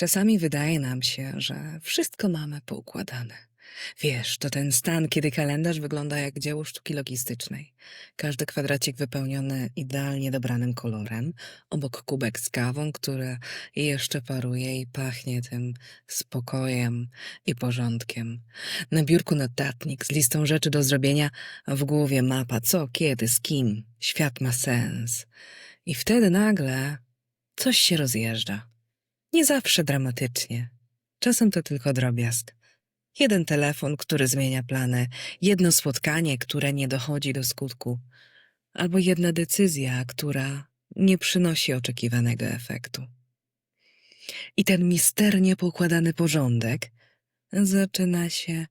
Czasami wydaje nam się, że wszystko mamy poukładane. Wiesz, to ten stan, kiedy kalendarz wygląda jak dzieło sztuki logistycznej. Każdy kwadracik wypełniony idealnie dobranym kolorem, obok kubek z kawą, który jeszcze paruje i pachnie tym spokojem i porządkiem. Na biurku notatnik z listą rzeczy do zrobienia, a w głowie mapa co, kiedy, z kim. Świat ma sens. I wtedy nagle coś się rozjeżdża. Nie zawsze dramatycznie. Czasem to tylko drobiazg. Jeden telefon, który zmienia plany, jedno spotkanie, które nie dochodzi do skutku, albo jedna decyzja, która nie przynosi oczekiwanego efektu. I ten misternie pokładany porządek zaczyna się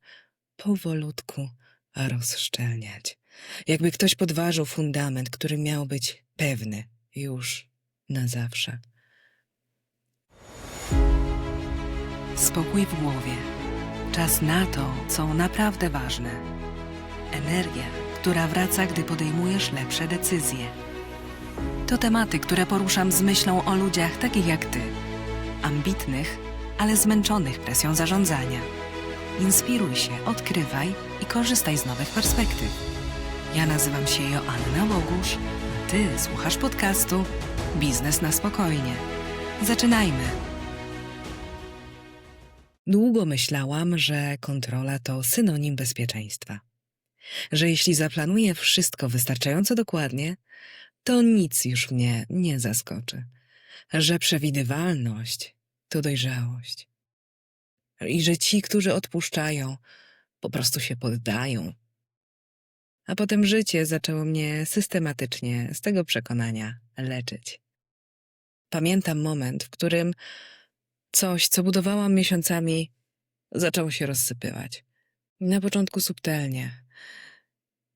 powolutku rozszczelniać. Jakby ktoś podważył fundament, który miał być pewny już na zawsze. Spokój w głowie. Czas na to, co naprawdę ważne. Energia, która wraca, gdy podejmujesz lepsze decyzje. To tematy, które poruszam z myślą o ludziach takich jak ty. Ambitnych, ale zmęczonych presją zarządzania. Inspiruj się, odkrywaj i korzystaj z nowych perspektyw. Ja nazywam się Joanna Bogusz, a ty słuchasz podcastu Biznes na spokojnie. Zaczynajmy. Długo myślałam, że kontrola to synonim bezpieczeństwa. Że jeśli zaplanuję wszystko wystarczająco dokładnie, to nic już mnie nie zaskoczy. Że przewidywalność to dojrzałość. I że ci, którzy odpuszczają, po prostu się poddają. A potem życie zaczęło mnie systematycznie z tego przekonania leczyć. Pamiętam moment, w którym coś, co budowałam miesiącami, zaczęło się rozsypywać. Na początku subtelnie,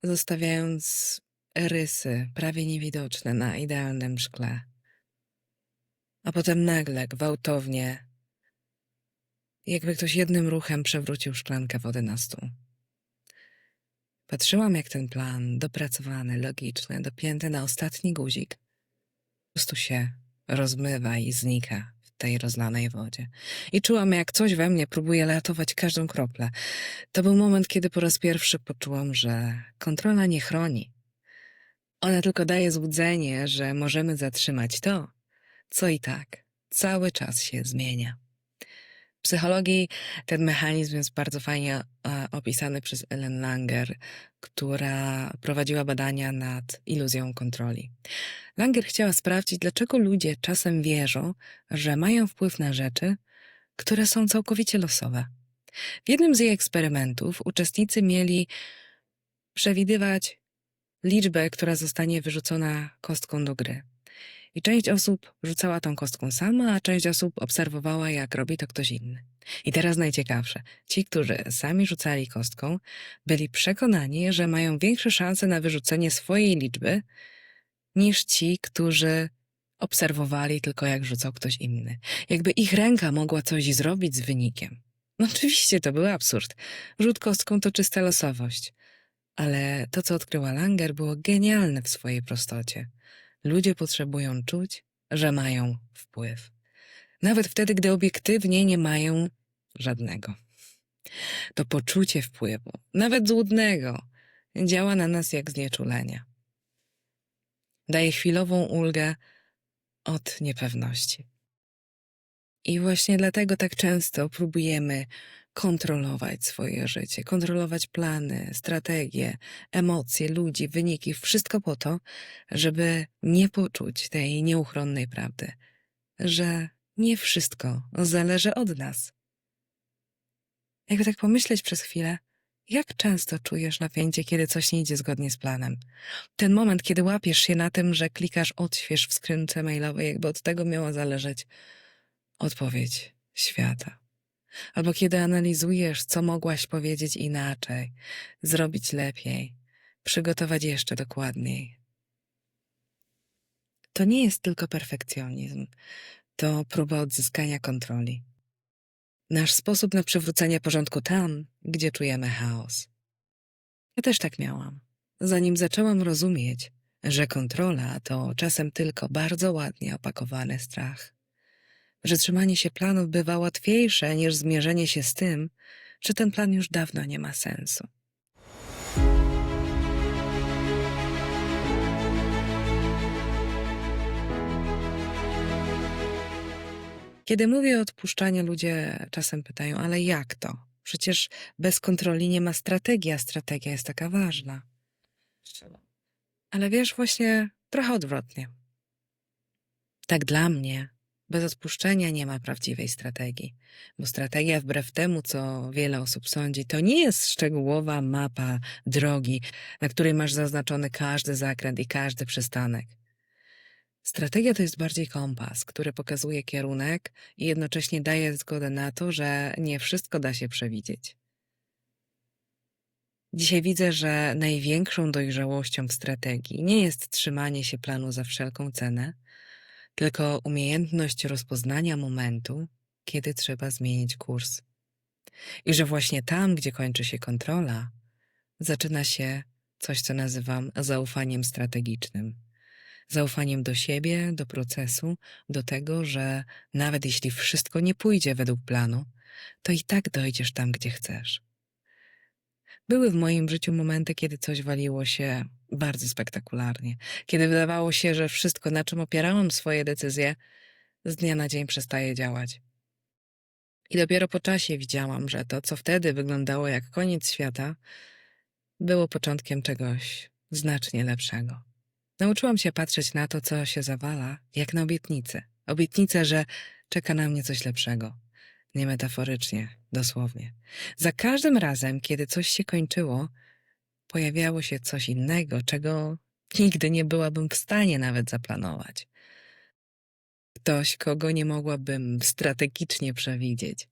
zostawiając rysy prawie niewidoczne na idealnym szkle. A potem nagle, gwałtownie, jakby ktoś jednym ruchem przewrócił szklankę wody na stół. Patrzyłam, jak ten plan, dopracowany, logiczny, dopięty na ostatni guzik, po prostu się rozmywa i znika tej rozlanej wodzie. I czułam, jak coś we mnie próbuje ratować każdą kroplę. To był moment, kiedy po raz pierwszy poczułam, że kontrola nie chroni. Ona tylko daje złudzenie, że możemy zatrzymać to, co i tak cały czas się zmienia. Psychologii ten mechanizm jest bardzo fajnie e, opisany przez Ellen Langer, która prowadziła badania nad iluzją kontroli. Langer chciała sprawdzić, dlaczego ludzie czasem wierzą, że mają wpływ na rzeczy, które są całkowicie losowe. W jednym z jej eksperymentów uczestnicy mieli przewidywać liczbę, która zostanie wyrzucona kostką do gry. I część osób rzucała tą kostką sama, a część osób obserwowała, jak robi to ktoś inny. I teraz najciekawsze. Ci, którzy sami rzucali kostką, byli przekonani, że mają większe szanse na wyrzucenie swojej liczby niż ci, którzy obserwowali tylko, jak rzucał ktoś inny. Jakby ich ręka mogła coś zrobić z wynikiem. No oczywiście to był absurd. Rzut kostką to czysta losowość. Ale to, co odkryła Langer, było genialne w swojej prostocie. Ludzie potrzebują czuć, że mają wpływ. Nawet wtedy, gdy obiektywnie nie mają żadnego. To poczucie wpływu, nawet złudnego, działa na nas jak znieczulenie. Daje chwilową ulgę od niepewności. I właśnie dlatego tak często próbujemy kontrolować swoje życie, kontrolować plany, strategie, emocje, ludzi, wyniki, wszystko po to, żeby nie poczuć tej nieuchronnej prawdy, że nie wszystko zależy od nas. Jakby tak pomyśleć przez chwilę, jak często czujesz napięcie, kiedy coś nie idzie zgodnie z planem? Ten moment, kiedy łapiesz się na tym, że klikasz odśwież w skrzynce mailowej, jakby od tego miała zależeć odpowiedź świata. Albo kiedy analizujesz, co mogłaś powiedzieć inaczej, zrobić lepiej, przygotować jeszcze dokładniej. To nie jest tylko perfekcjonizm, to próba odzyskania kontroli. Nasz sposób na przywrócenie porządku tam, gdzie czujemy chaos. Ja też tak miałam. Zanim zaczęłam rozumieć, że kontrola to czasem tylko bardzo ładnie opakowany strach. Że trzymanie się planów bywa łatwiejsze niż zmierzenie się z tym, że ten plan już dawno nie ma sensu. Kiedy mówię o odpuszczaniu, ludzie czasem pytają, ale jak to? Przecież bez kontroli nie ma strategii, a strategia jest taka ważna. Ale wiesz, właśnie trochę odwrotnie. Tak dla mnie, bez odpuszczenia nie ma prawdziwej strategii, bo strategia, wbrew temu, co wiele osób sądzi, to nie jest szczegółowa mapa drogi, na której masz zaznaczony każdy zakręt i każdy przystanek. Strategia to jest bardziej kompas, który pokazuje kierunek i jednocześnie daje zgodę na to, że nie wszystko da się przewidzieć. Dzisiaj widzę, że największą dojrzałością w strategii nie jest trzymanie się planu za wszelką cenę, tylko umiejętność rozpoznania momentu, kiedy trzeba zmienić kurs. I że właśnie tam, gdzie kończy się kontrola, zaczyna się coś, co nazywam zaufaniem strategicznym. Zaufaniem do siebie, do procesu, do tego, że nawet jeśli wszystko nie pójdzie według planu, to i tak dojdziesz tam, gdzie chcesz. Były w moim życiu momenty, kiedy coś waliło się bardzo spektakularnie, kiedy wydawało się, że wszystko, na czym opierałam swoje decyzje, z dnia na dzień przestaje działać. I dopiero po czasie widziałam, że to, co wtedy wyglądało jak koniec świata, było początkiem czegoś znacznie lepszego. Nauczyłam się patrzeć na to, co się zawala, jak na obietnicę. Obietnicę, że czeka na mnie coś lepszego. Nie metaforycznie, dosłownie. Za każdym razem, kiedy coś się kończyło, pojawiało się coś innego, czego nigdy nie byłabym w stanie nawet zaplanować. Ktoś, kogo nie mogłabym strategicznie przewidzieć,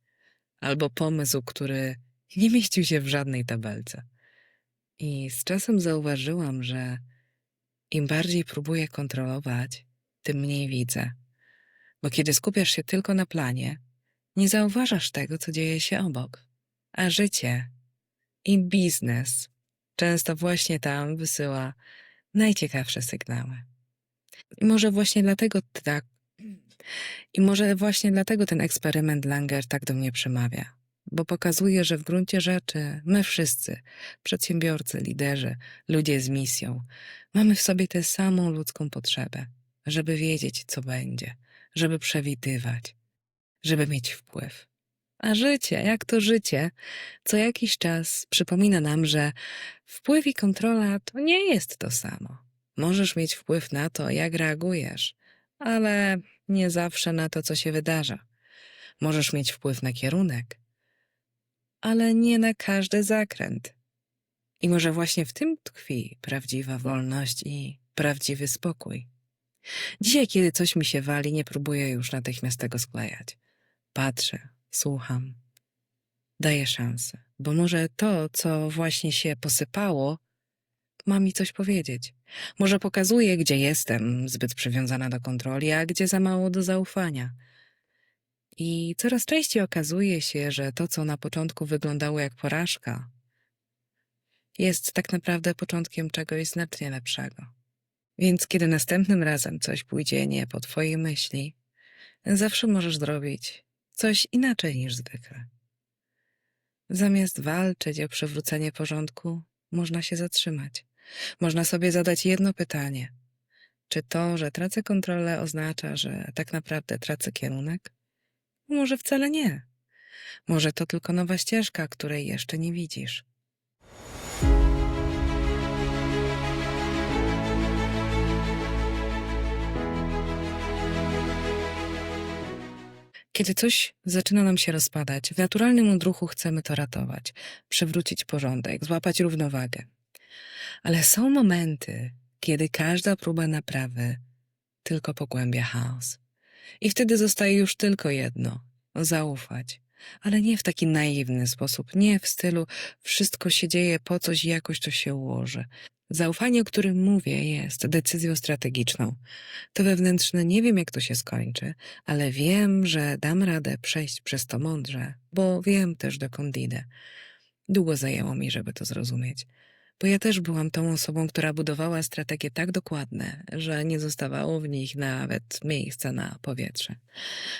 albo pomysł, który nie mieścił się w żadnej tabelce. I z czasem zauważyłam, że im bardziej próbuję kontrolować, tym mniej widzę. Bo kiedy skupiasz się tylko na planie, nie zauważasz tego, co dzieje się obok. A życie i biznes często właśnie tam wysyła najciekawsze sygnały. I może właśnie dlatego tak. I może właśnie dlatego ten eksperyment Langer tak do mnie przemawia, bo pokazuje, że w gruncie rzeczy my wszyscy, przedsiębiorcy, liderzy, ludzie z misją, mamy w sobie tę samą ludzką potrzebę, żeby wiedzieć, co będzie, żeby przewidywać, żeby mieć wpływ. A życie, jak to życie, co jakiś czas przypomina nam, że wpływ i kontrola to nie jest to samo. Możesz mieć wpływ na to, jak reagujesz, ale nie zawsze na to, co się wydarza. Możesz mieć wpływ na kierunek, ale nie na każdy zakręt. I może właśnie w tym tkwi prawdziwa wolność i prawdziwy spokój. Dzisiaj, kiedy coś mi się wali, nie próbuję już natychmiast tego sklejać. Patrzę, słucham, daję szansę, bo może to, co właśnie się posypało, ma mi coś powiedzieć. Może pokazuje, gdzie jestem zbyt przywiązana do kontroli, a gdzie za mało do zaufania. I coraz częściej okazuje się, że to, co na początku wyglądało jak porażka, jest tak naprawdę początkiem czegoś znacznie lepszego. Więc kiedy następnym razem coś pójdzie nie po twojej myśli, zawsze możesz zrobić coś inaczej niż zwykle. Zamiast walczyć o przywrócenie porządku, można się zatrzymać. Można sobie zadać jedno pytanie. Czy to, że tracę kontrolę, oznacza, że tak naprawdę tracę kierunek? Może wcale nie. Może to tylko nowa ścieżka, której jeszcze nie widzisz. Kiedy coś zaczyna nam się rozpadać, w naturalnym odruchu chcemy to ratować, przywrócić porządek, złapać równowagę. Ale są momenty, kiedy każda próba naprawy tylko pogłębia chaos. I wtedy zostaje już tylko jedno zaufać. Ale nie w taki naiwny sposób, nie w stylu wszystko się dzieje po coś jakoś to się ułoży. Zaufanie, o którym mówię, jest decyzją strategiczną. To wewnętrzne nie wiem, jak to się skończy, ale wiem, że dam radę przejść przez to mądrze, bo wiem też dokąd idę. Długo zajęło mi, żeby to zrozumieć. Bo ja też byłam tą osobą, która budowała strategie tak dokładne, że nie zostawało w nich nawet miejsca na powietrze.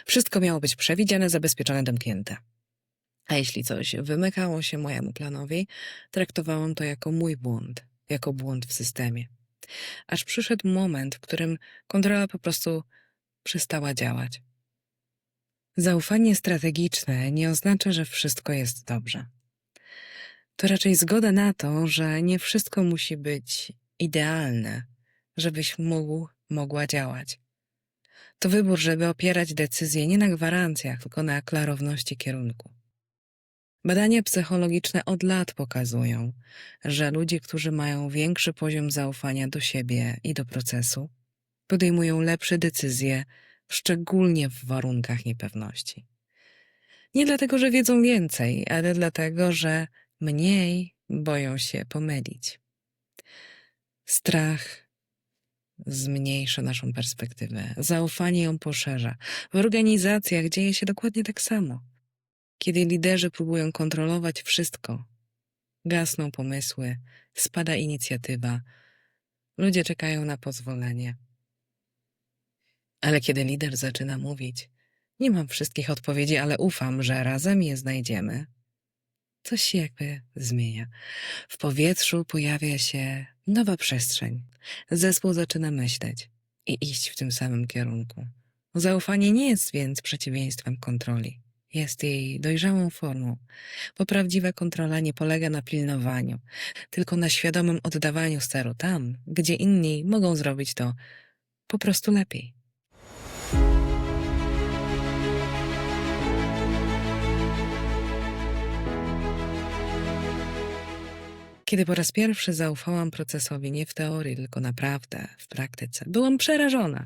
Wszystko miało być przewidziane, zabezpieczone, domknięte. A jeśli coś wymykało się mojemu planowi, traktowałam to jako mój błąd, jako błąd w systemie. Aż przyszedł moment, w którym kontrola po prostu przestała działać. Zaufanie strategiczne nie oznacza, że wszystko jest dobrze. To raczej zgoda na to, że nie wszystko musi być idealne, żebyś mógł, mogła działać. To wybór, żeby opierać decyzje nie na gwarancjach, tylko na klarowności kierunku. Badania psychologiczne od lat pokazują, że ludzie, którzy mają większy poziom zaufania do siebie i do procesu, podejmują lepsze decyzje, szczególnie w warunkach niepewności. Nie dlatego, że wiedzą więcej, ale dlatego, że mniej boją się pomylić. Strach zmniejsza naszą perspektywę, zaufanie ją poszerza. W organizacjach dzieje się dokładnie tak samo. Kiedy liderzy próbują kontrolować wszystko, gasną pomysły, spada inicjatywa, ludzie czekają na pozwolenie. Ale kiedy lider zaczyna mówić, nie mam wszystkich odpowiedzi, ale ufam, że razem je znajdziemy, coś się jakby zmienia. W powietrzu pojawia się nowa przestrzeń. Zespół zaczyna myśleć i iść w tym samym kierunku. Zaufanie nie jest więc przeciwieństwem kontroli. Jest jej dojrzałą formą, bo prawdziwa kontrola nie polega na pilnowaniu, tylko na świadomym oddawaniu steru tam, gdzie inni mogą zrobić to po prostu lepiej. Kiedy po raz pierwszy zaufałam procesowi nie w teorii, tylko naprawdę w praktyce, byłam przerażona.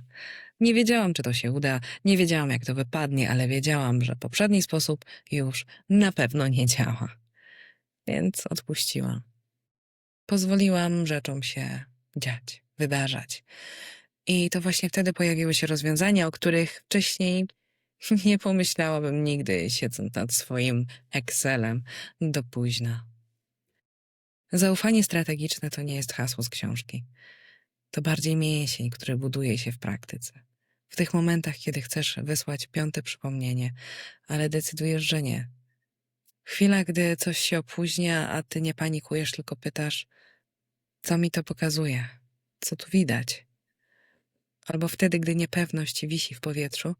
Nie wiedziałam, czy to się uda, nie wiedziałam, jak to wypadnie, ale wiedziałam, że poprzedni sposób już na pewno nie działa. Więc odpuściłam. Pozwoliłam rzeczom się dziać, wydarzać. I to właśnie wtedy pojawiły się rozwiązania, o których wcześniej nie pomyślałabym nigdy, siedząc nad swoim Excelem do późna. Zaufanie strategiczne to nie jest hasło z książki. To bardziej mięsień, który buduje się w praktyce. W tych momentach, kiedy chcesz wysłać piąte przypomnienie, ale decydujesz, że nie. Chwila, gdy coś się opóźnia, a ty nie panikujesz, tylko pytasz, co mi to pokazuje, co tu widać. Albo wtedy, gdy niepewność wisi w powietrzu,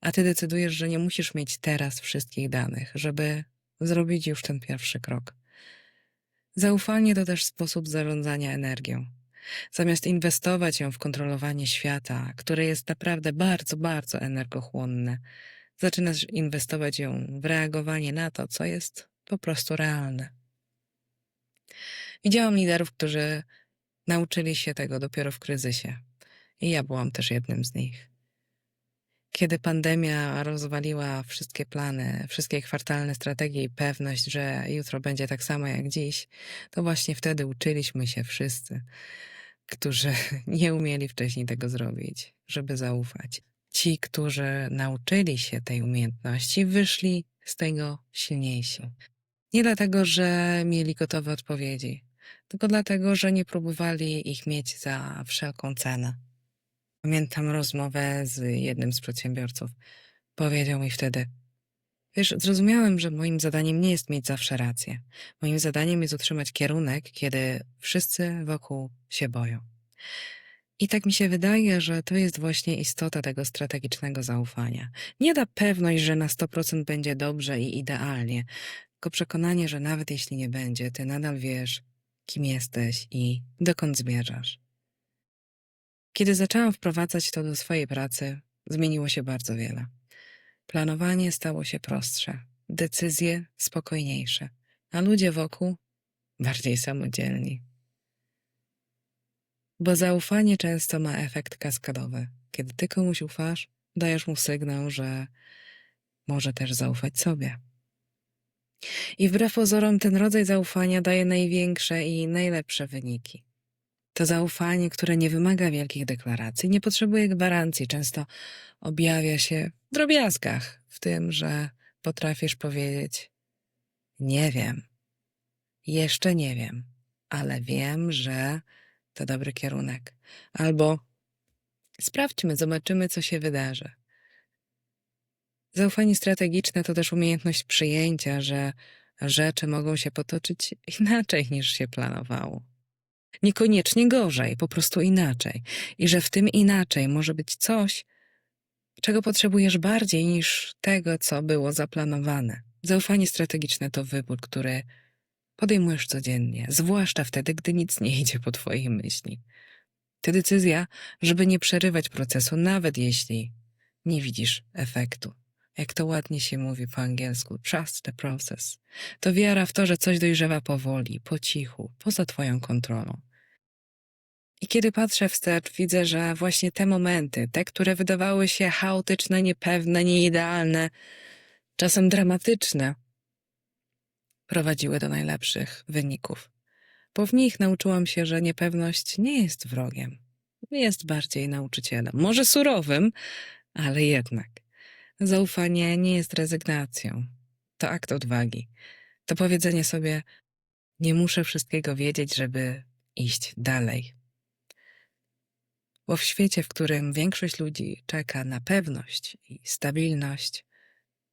a ty decydujesz, że nie musisz mieć teraz wszystkich danych, żeby zrobić już ten pierwszy krok. Zaufanie to też sposób zarządzania energią. Zamiast inwestować ją w kontrolowanie świata, które jest naprawdę bardzo, bardzo energochłonne, zaczynasz inwestować ją w reagowanie na to, co jest po prostu realne. Widziałam liderów, którzy nauczyli się tego dopiero w kryzysie. I ja byłam też jednym z nich. Kiedy pandemia rozwaliła wszystkie plany, wszystkie kwartalne strategie i pewność, że jutro będzie tak samo jak dziś, to właśnie wtedy uczyliśmy się wszyscy, którzy nie umieli wcześniej tego zrobić, żeby zaufać. Ci, którzy nauczyli się tej umiejętności, wyszli z tego silniejsi. Nie dlatego, że mieli gotowe odpowiedzi, tylko dlatego, że nie próbowali ich mieć za wszelką cenę. Pamiętam rozmowę z jednym z przedsiębiorców. Powiedział mi wtedy: Wiesz, zrozumiałem, że moim zadaniem nie jest mieć zawsze rację. Moim zadaniem jest utrzymać kierunek, kiedy wszyscy wokół się boją. I tak mi się wydaje, że to jest właśnie istota tego strategicznego zaufania. Nie da pewność, że na 100% będzie dobrze i idealnie, tylko przekonanie, że nawet jeśli nie będzie, ty nadal wiesz, kim jesteś i dokąd zmierzasz. Kiedy zaczęłam wprowadzać to do swojej pracy, zmieniło się bardzo wiele. Planowanie stało się prostsze, decyzje spokojniejsze, a ludzie wokół bardziej samodzielni. Bo zaufanie często ma efekt kaskadowy. Kiedy ty komuś ufasz, dajesz mu sygnał, że może też zaufać sobie. I wbrew pozorom ten rodzaj zaufania daje największe i najlepsze wyniki. To zaufanie, które nie wymaga wielkich deklaracji, nie potrzebuje gwarancji, często objawia się w drobiazgach, w tym, że potrafisz powiedzieć: Nie wiem, jeszcze nie wiem, ale wiem, że to dobry kierunek. Albo sprawdźmy, zobaczymy, co się wydarzy. Zaufanie strategiczne to też umiejętność przyjęcia, że rzeczy mogą się potoczyć inaczej niż się planowało. Niekoniecznie gorzej, po prostu inaczej. I że w tym inaczej może być coś, czego potrzebujesz bardziej niż tego, co było zaplanowane. Zaufanie strategiczne to wybór, który podejmujesz codziennie, zwłaszcza wtedy, gdy nic nie idzie po twojej myśli. To decyzja, żeby nie przerywać procesu, nawet jeśli nie widzisz efektu. Jak to ładnie się mówi po angielsku, trust the process. To wiara w to, że coś dojrzewa powoli, po cichu, poza twoją kontrolą. I kiedy patrzę wstecz, widzę, że właśnie te momenty, te, które wydawały się chaotyczne, niepewne, nieidealne, czasem dramatyczne, prowadziły do najlepszych wyników. Bo w nich nauczyłam się, że niepewność nie jest wrogiem. Jest bardziej nauczycielem. Może surowym, ale jednak. Zaufanie nie jest rezygnacją. To akt odwagi. To powiedzenie sobie: Nie muszę wszystkiego wiedzieć, żeby iść dalej. Bo w świecie, w którym większość ludzi czeka na pewność i stabilność,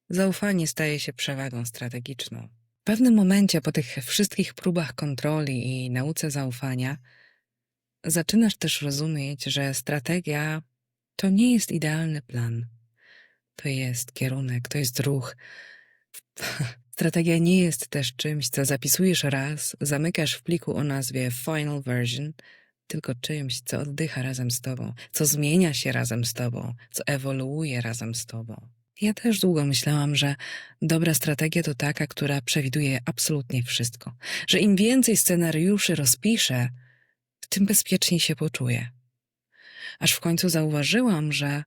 zaufanie staje się przewagą strategiczną. W pewnym momencie, po tych wszystkich próbach kontroli i nauce zaufania, zaczynasz też rozumieć, że strategia to nie jest idealny plan. To jest kierunek, to jest ruch. Strategia nie jest też czymś, co zapisujesz raz, zamykasz w pliku o nazwie Final Version, tylko czymś, co oddycha razem z tobą, co zmienia się razem z tobą, co ewoluuje razem z tobą. Ja też długo myślałam, że dobra strategia to taka, która przewiduje absolutnie wszystko, że im więcej scenariuszy rozpiszę, tym bezpieczniej się poczuję. Aż w końcu zauważyłam, że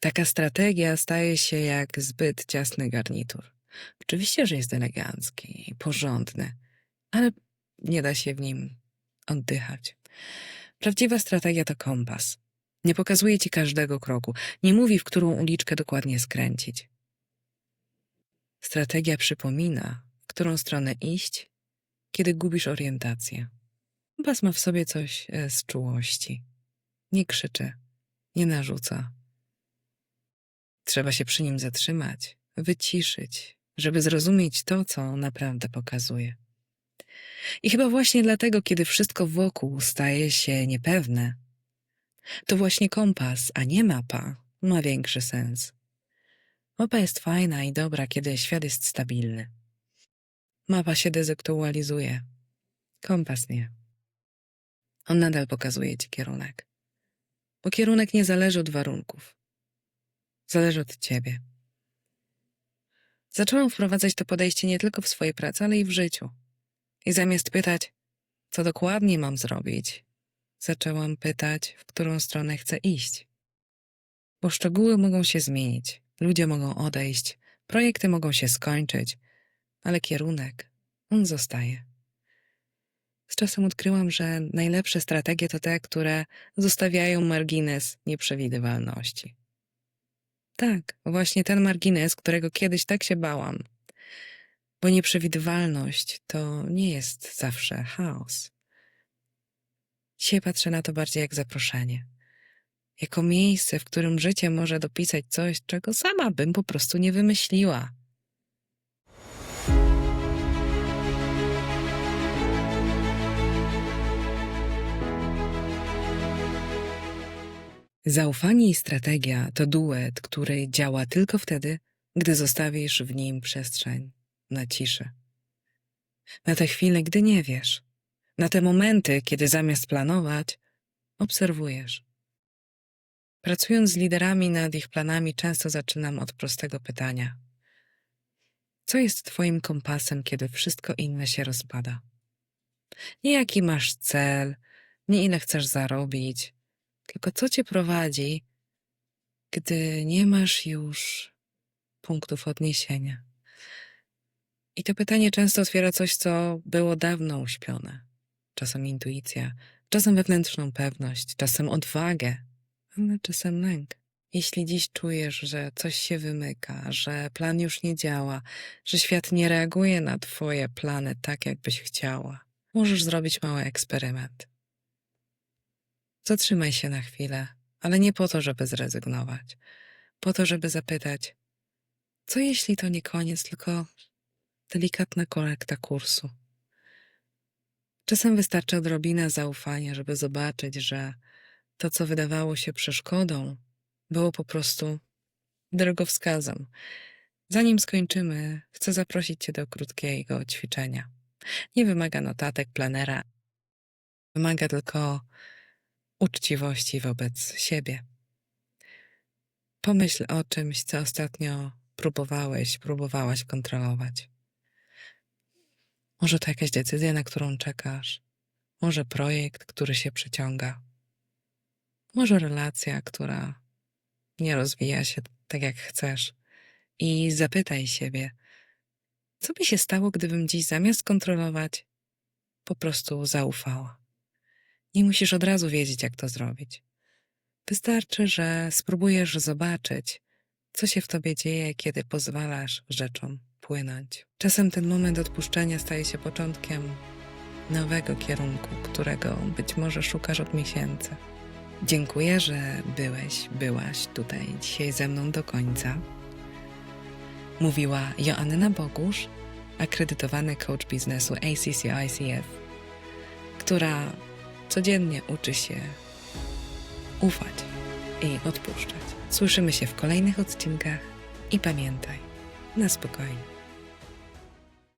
taka strategia staje się jak zbyt ciasny garnitur. Oczywiście, że jest elegancki i porządny, ale nie da się w nim oddychać. Prawdziwa strategia to kompas. Nie pokazuje ci każdego kroku, nie mówi, w którą uliczkę dokładnie skręcić. Strategia przypomina, w którą stronę iść, kiedy gubisz orientację. Kompas ma w sobie coś e, z czułości. Nie krzyczy, nie narzuca. Trzeba się przy nim zatrzymać, wyciszyć, żeby zrozumieć to, co naprawdę pokazuje. I chyba właśnie dlatego, kiedy wszystko wokół staje się niepewne, to właśnie kompas, a nie mapa, ma większy sens. Mapa jest fajna i dobra, kiedy świat jest stabilny. Mapa się dezaktualizuje. Kompas nie. On nadal pokazuje ci kierunek. Bo kierunek nie zależy od warunków. Zależy od ciebie. Zaczęłam wprowadzać to podejście nie tylko w swojej pracy, ale i w życiu. I zamiast pytać, co dokładnie mam zrobić, zaczęłam pytać, w którą stronę chcę iść. Bo szczegóły mogą się zmienić, ludzie mogą odejść, projekty mogą się skończyć, ale kierunek, on zostaje. Z czasem odkryłam, że najlepsze strategie to te, które zostawiają margines nieprzewidywalności. Tak, właśnie ten margines, którego kiedyś tak się bałam. Bo nieprzewidywalność to nie jest zawsze chaos. Dzisiaj patrzę na to bardziej jak zaproszenie. Jako miejsce, w którym życie może dopisać coś, czego sama bym po prostu nie wymyśliła. Zaufanie i strategia to duet, który działa tylko wtedy, gdy zostawisz w nim przestrzeń na ciszę. Na te chwile, gdy nie wiesz, na te momenty, kiedy zamiast planować, obserwujesz. Pracując z liderami nad ich planami, często zaczynam od prostego pytania: Co jest Twoim kompasem, kiedy wszystko inne się rozpada? Nie jaki masz cel, nie ile chcesz zarobić, tylko co Cię prowadzi, gdy nie masz już punktów odniesienia. I to pytanie często otwiera coś, co było dawno uśpione czasem intuicja, czasem wewnętrzną pewność, czasem odwagę, ale czasem lęk. Jeśli dziś czujesz, że coś się wymyka, że plan już nie działa, że świat nie reaguje na Twoje plany tak, jakbyś chciała, możesz zrobić mały eksperyment. Zatrzymaj się na chwilę, ale nie po to, żeby zrezygnować. Po to, żeby zapytać, co jeśli to nie koniec, tylko delikatna korekta kursu. Czasem wystarczy odrobina zaufania, żeby zobaczyć, że to, co wydawało się przeszkodą, było po prostu drogowskazem. Zanim skończymy, chcę zaprosić Cię do krótkiego ćwiczenia. Nie wymaga notatek, planera. Wymaga tylko uczciwości wobec siebie. Pomyśl o czymś, co ostatnio próbowałeś, próbowałaś kontrolować. Może to jakaś decyzja, na którą czekasz. Może projekt, który się przeciąga. Może relacja, która nie rozwija się tak, jak chcesz. I zapytaj siebie, co by się stało, gdybym dziś zamiast kontrolować, po prostu zaufała. Nie musisz od razu wiedzieć, jak to zrobić. Wystarczy, że spróbujesz zobaczyć, co się w tobie dzieje, kiedy pozwalasz rzeczom płynąć. Czasem ten moment odpuszczenia staje się początkiem nowego kierunku, którego być może szukasz od miesięcy. Dziękuję, że byłeś, byłaś tutaj dzisiaj ze mną do końca. Mówiła Joanna Bogusz, akredytowany coach biznesu ACC-ICF, która codziennie uczy się ufać i odpuszczać. Słyszymy się w kolejnych odcinkach i pamiętaj, na spokojnie.